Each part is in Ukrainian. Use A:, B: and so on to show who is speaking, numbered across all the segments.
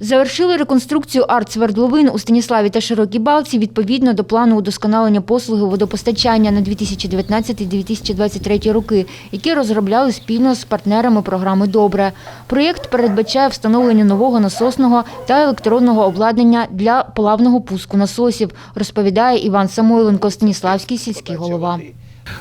A: Завершили реконструкцію арт-свердловин у Станіславі та Широкій Балці відповідно до плану удосконалення послуги водопостачання на 2019-2023 роки, які розробляли спільно з партнерами програми Добре. Проєкт передбачає встановлення нового насосного та електронного обладнання для плавного пуску насосів, розповідає Іван Самойленко, Станіславський сільський голова.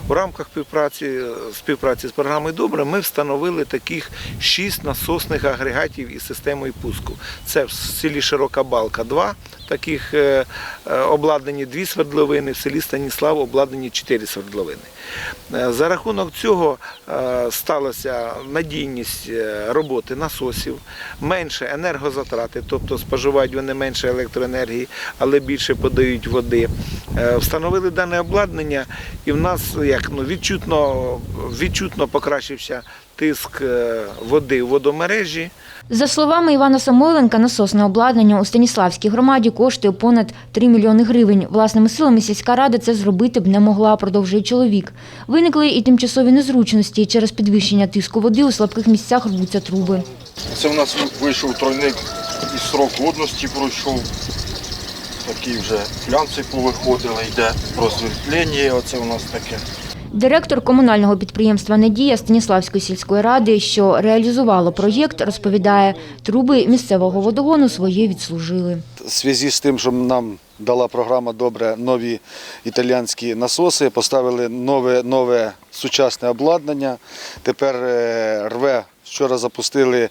B: У рамках співпраці, співпраці з програмою Добре ми встановили таких шість насосних агрегатів із системою пуску. Це в селі Широка Балка два таких е, е, обладнані дві свердловини, в селі Станіслав обладнані чотири свердловини. Е, За рахунок цього сталася надійність роботи насосів, менше енергозатрати, тобто споживають вони менше електроенергії, але більше подають води. Е, Встановили дане обладнання, і в нас як ну відчутно, відчутно покращився тиск е, води в водомережі.
A: За словами Івана Самойленка, насосне обладнання у Станіславській громаді коштує понад 3 мільйони гривень. Власними силами сільська рада це зробити б не могла, продовжує чоловік. Виникли і тимчасові незручності. Через підвищення тиску води у слабких місцях рвуться труби.
C: Це у нас вийшов тройник і срок водності пройшов. Такі вже флянці повиходили, йде просвітлення, оце у нас таке.
A: Директор комунального підприємства «Надія» Станіславської сільської ради, що реалізувало проєкт, розповідає, труби місцевого водогону своє відслужили.
D: В зв'язку з тим, що нам дала програма добре нові італійські насоси, поставили нове, нове сучасне обладнання. Тепер е, рве, вчора запустили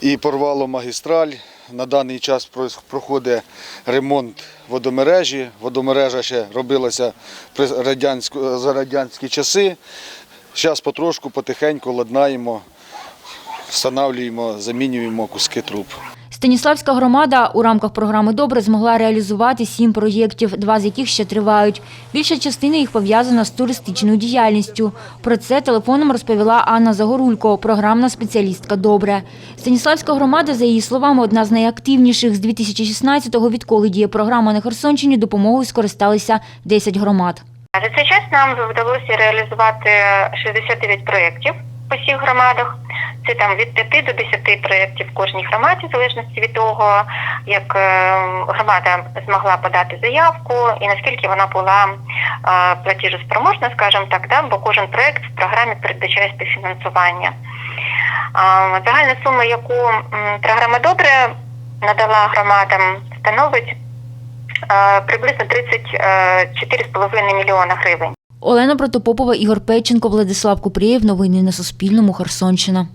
D: і порвало магістраль. На даний час проходить ремонт водомережі. Водомережа ще робилася за радянські часи. Зараз потрошку, потихеньку ладнаємо, встановлюємо, замінюємо куски труб.
A: Станіславська громада у рамках програми «Добре» змогла реалізувати сім проєктів, два з яких ще тривають. Більша частина їх пов'язана з туристичною діяльністю. Про це телефоном розповіла Анна Загорулько, програмна спеціалістка «Добре». Станіславська громада, за її словами, одна з найактивніших з 2016-го, відколи діє програма на Херсонщині, допомогою скористалися 10 громад.
E: За цей час нам вдалося реалізувати 69 проєктів по всіх громадах. Це там від 5 до 10 проєктів в кожній громаді, в залежності від того, як е, громада змогла подати заявку і наскільки вона була е, платіжоспроможна, скажімо так, да? бо кожен проєкт в програмі передбачає співфінансування. Загальна сума, яку програма добре надала громадам, становить е, приблизно 34,5 мільйона гривень.
A: Олена Протопопова, Ігор Печенко, Владислав Купрієв. Новини на Суспільному. Херсонщина.